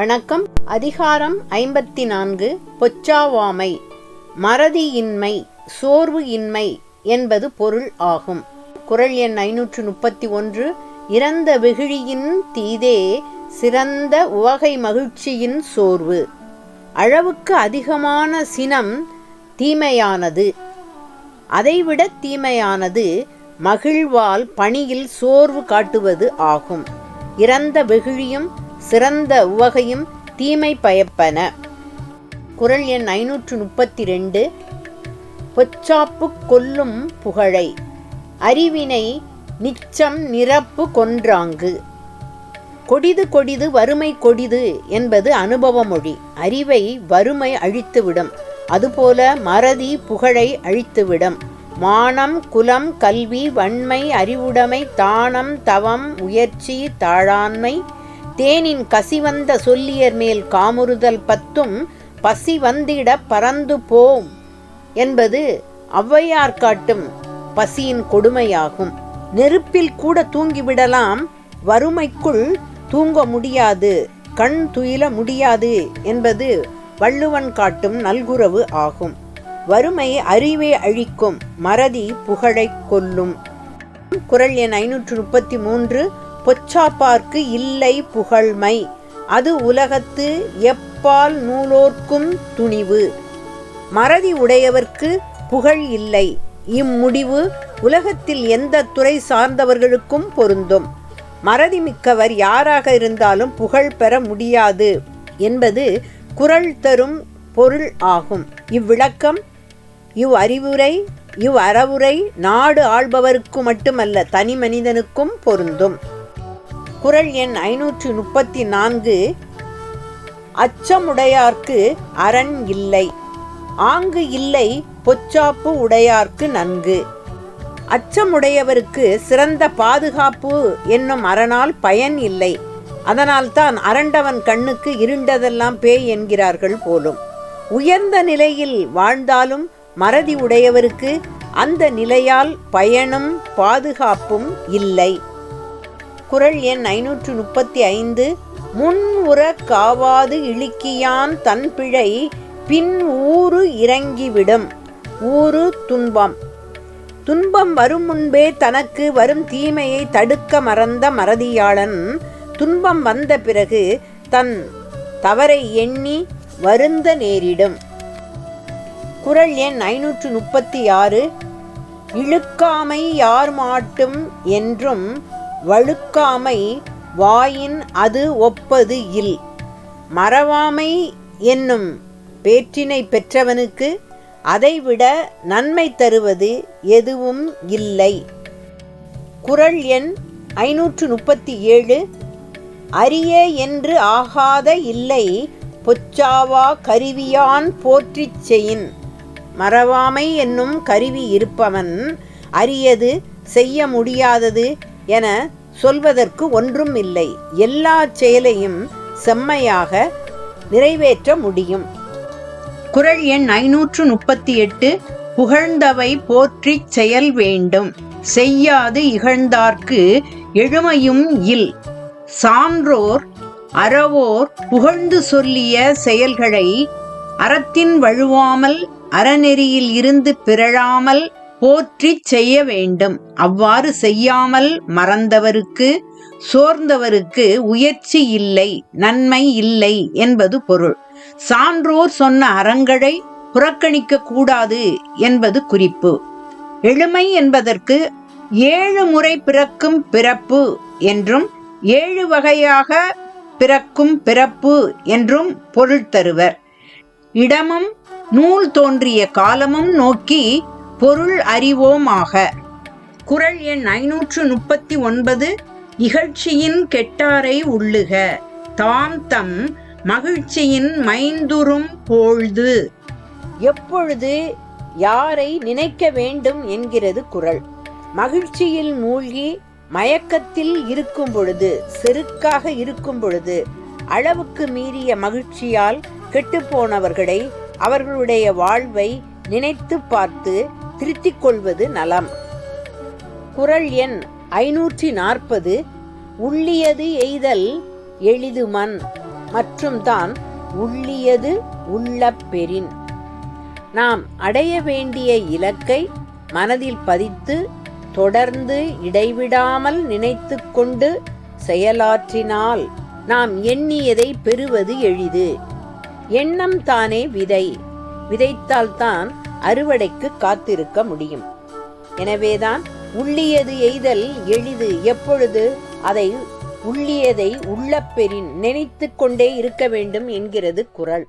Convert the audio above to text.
வணக்கம். அதிகாரம் ஐம்பத்தி நான்கு பொச்சாவாமை மறதியின்மை சோர்வு இன்மை என்பது பொருள் ஆகும். குரல் எண் ஐநூற்று முப்பத்தி ஒன்று இறந்த வெகுழியின் தீதே சிறந்த உவகை மகிழ்ச்சியின் சோர்வு. அளவுக்கு அதிகமான சினம் தீமையானது. அதைவிட தீமையானது மகிழ்வால் பணியில் சோர்வு காட்டுவது ஆகும். இறந்த வெகுழியும் சிறந்த உவகையும் தீமை பயப்பன. குரல் எண் ஐநூற்று முப்பத்தி ரெண்டு பொச்சாப்பு கொல்லும் புகழை. அறிவினை நிச்சம் நிரப்பு கொன்றாங்கு. கொடிது கொடிது வறுமை கொடிது என்பது அனுபவ மொழி. அறிவை வறுமை அழித்துவிடும். அதுபோல மறதி புகழை அழித்துவிடும். மானம் குலம் கல்வி வன்மை அறிவுடைமை தானம் தவம் உயர்ச்சி தாழாண்மை தேனின் கசிவந்த சொல்லியர் மேல் காமுறுதல் பத்தும் பசி வந்திட பறந்து போம் என்பது ஔவையார் காட்டும் பசியின் கொடுமையாகும். நெருப்பில் கூட தூங்கிவிடலாம் வறுமைக்குள் தூங்க முடியாது கண் துயில முடியாது என்பது வள்ளுவன் காட்டும் நல்குறவு ஆகும். வறுமை அறிவை அழிக்கும் மறதி புகழைக் கொல்லும். குரல் எண் ஐநூற்று முப்பத்தி மூன்று பொச்சாப்பார்க்கு இல்லை புகழ்மை. அது உலகத்து எப்பால் நூலோர்க்கும் துணிவு. மறதி உடையவர்க்கு புகழ் இல்லை. இம்முடிவு உலகத்தில் எந்த துறை சார்ந்தவர்களுக்கும் பொருந்தும். மறதி மிக்கவர் யாராக இருந்தாலும் புகழ் பெற முடியாது என்பது குரல் தரும் பொருள் ஆகும். இவ்விளக்கம் இவ் அறிவுரை இவ் அறவுரை நாடு ஆள்பவருக்கு மட்டுமல்ல தனி மனிதனுக்கும் பொருந்தும். குரல் எண் ஐநூற்று முப்பத்தி நான்கு. அச்சமுடையார்க்கு அரண் இல்லை. ஆங்கு இல்லை பொச்சாப்பு உடையார்க்கு நன்கு. அச்சமுடையவருக்கு சிறந்த பாதுகாப்பு என்னும் அரணால் பயன் இல்லை. அதனால்தான் அரண்டவன் கண்ணுக்கு இருண்டதெல்லாம் பேய் என்கிறார்கள் போலும். உயர்ந்த நிலையில் வாழ்ந்தாலும் மறதி உடையவருக்கு அந்த நிலையால் பயனும் பாதுகாப்பும் இல்லை. குரல் எண் ஐநூற்று முப்பத்தி ஐந்து. முன் உற காவாது இழுக்கியான் தன் பிழை பின் ஊறு இறங்கிவிடும். ஊறு துன்பம். துன்பம் வரும் முன்பே தனக்கு வரும் தீமையை தடுக்க மறந்த மறதியாளன். துன்பம் வந்த பிறகு தன் தவறை எண்ணி வருந்த நேரிடும். குரல் எண் ஐநூற்று முப்பத்தி ஆறு. இழுக்காமை யார் மாட்டும் என்றும் வழுக்காமை வாயின் அது ஒப்பது இல். மறவாமை என்னும் பேற்றினை பெற்றவனுக்கு அதைவிட நன்மை தருவது எதுவும் இல்லை. குரல் எண் ஐநூற்று முப்பத்தி ஏழு அரிய என்று ஆகாத இல்லை பொச்சாவா கருவியான் போற்றிச் செயின். மறவாமை என்னும் கருவி இருப்பவன் அரியது செய்ய முடியாதது என சொல்வதற்கு ஒன்றும் இல்லை. எல்லா செயலையும் செம்மையாக நிறைவேற்ற முடியும். குரல் எண் ஐநூற்று முப்பத்தி எட்டு புகழ்ந்தவை போற்றிச் செயல் வேண்டும். செய்யாது இகழ்ந்தார்க்கு எழுமையும் இல். சான்றோர் அறவோர் புகழ்ந்து சொல்லிய செயல்களை அறத்தின் வழுவாமல் அறநெறியில் இருந்து பிறழாமல் போற்றிச் செய்ய வேண்டும். அவ்வாறு செய்யாமல் மறந்தவருக்கு சோர்ந்தவருக்கு உயர்ச்சி இல்லை நன்மை இல்லை என்பது பொருள். சான்றோர் சொன்ன அறங்களை புறக்கணிக்க கூடாது என்பது குறிப்பு. எளிமை என்பதற்கு ஏழு முறை பிறக்கும் பிறப்பு என்றும் ஏழு வகையாக பிறக்கும் பிறப்பு என்றும் பொருள் தருவர். இடமும் நூல் தோன்றிய காலமும் நோக்கி பொருள் அறிவோமாக. குரல் எண் ஐநூற்று முப்பத்தி ஒன்பது இகழ்ச்சியின் கெட்டாரை உள்ளுக. தாம் தம் மகிழ்ச்சியின் மைந்துறும் பொழுது. எப்பொழுது யாரை நினைக்க வேண்டும் என்கிறது குரல். மகிழ்ச்சியில் மூழ்கி மயக்கத்தில் இருக்கும் பொழுது செருக்காக இருக்கும் பொழுது அளவுக்கு மீறிய மகிழ்ச்சியால் கெட்டுப்போனவர்களை அவர்களுடைய வாழ்வை நினைத்து பார்த்து திருத்திக் கொள்வது நலம். குரல் எண் ஐநூற்றி நாற்பது உள்ளியது எய்தல் எளிது மண் மற்றும் தான் உள்ளியது உள்ள பெறின். நாம் அடைய வேண்டிய இலக்கை மனதில் பதித்து தொடர்ந்து இடைவிடாமல் நினைத்து கொண்டு செயலாற்றினால் நாம் எண்ணியதை பெறுவது எளிது. எண்ணம் தானே விதை. விதைத்தால்தான் அறுவடைக்கு காத்திருக்க முடியும். எனவேதான் உள்ளியது எய்தல் எளிது. எப்பொழுது அதை உள்ளியதை உள்ளப்பெறின் நினைத்து கொண்டே இருக்க வேண்டும் என்கிறது குரல்.